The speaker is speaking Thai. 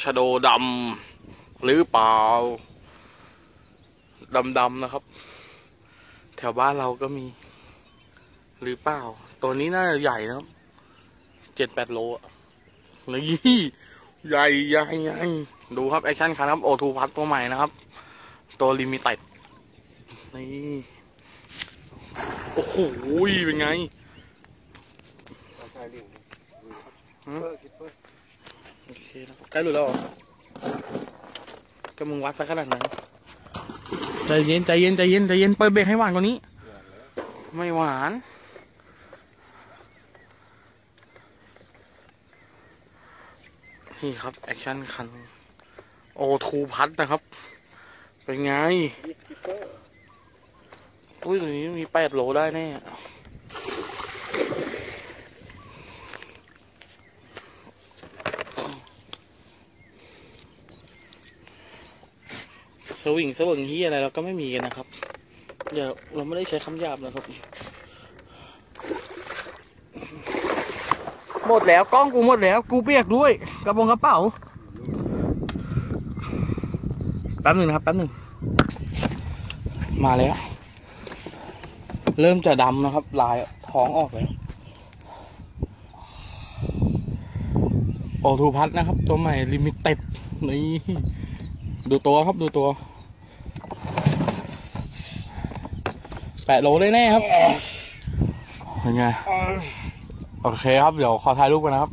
ชโดดำหรือเปล่าดำๆนะครับ แถวบ้านเราก็มี หรือเปล่า ตัวนี้น่าจะใหญ่นะครับเจ็ดแปดโลอะนี่ใหญ่ใหญ่ใหญ่ดูครับแอคชั่นคันครับโอทูพัทตัวใหม่นะครับ ตัวลิมิเต็ดนี่โอ้โหเป็นไง โอเคนะครับใกล้หลุดแล้วเหรอก็มึงวัดซะขนาดนั้นใจเย็นใจเย็นใจเย็นใจเย็นเปิดเบรกให้หวานกว่านี้ ไม่หวาน นี่ครับแอคชั่นคันโอทูพัทนะครับ เป็นไงคิปเปอร์อุ้ยตัวนี้มีแปดโลได้แน่ สวิงสวิงที่อะไรเราก็ไม่มีกันนะครับเดี๋ยวเราไม่ได้ใช้คำหยาบนะครับ หมดแล้วกล้องกูหมดแล้ว กูเปียกด้วยกระโปรงกระเป๋าแป๊บหนึ่งนะครับแป๊บหนึ่งมาแล้ว เริ่มจะดำนะครับ ลายท้องออกแล้วโอทูพัทนะครับ ตัวใหม่ลิมิเต็ดนี่ ดูตัวครับดูตัวแปดโลได้แน่ครับเป็นไงโอเคครับ เดี๋ยวขอถ่ายรูปกันนะครับ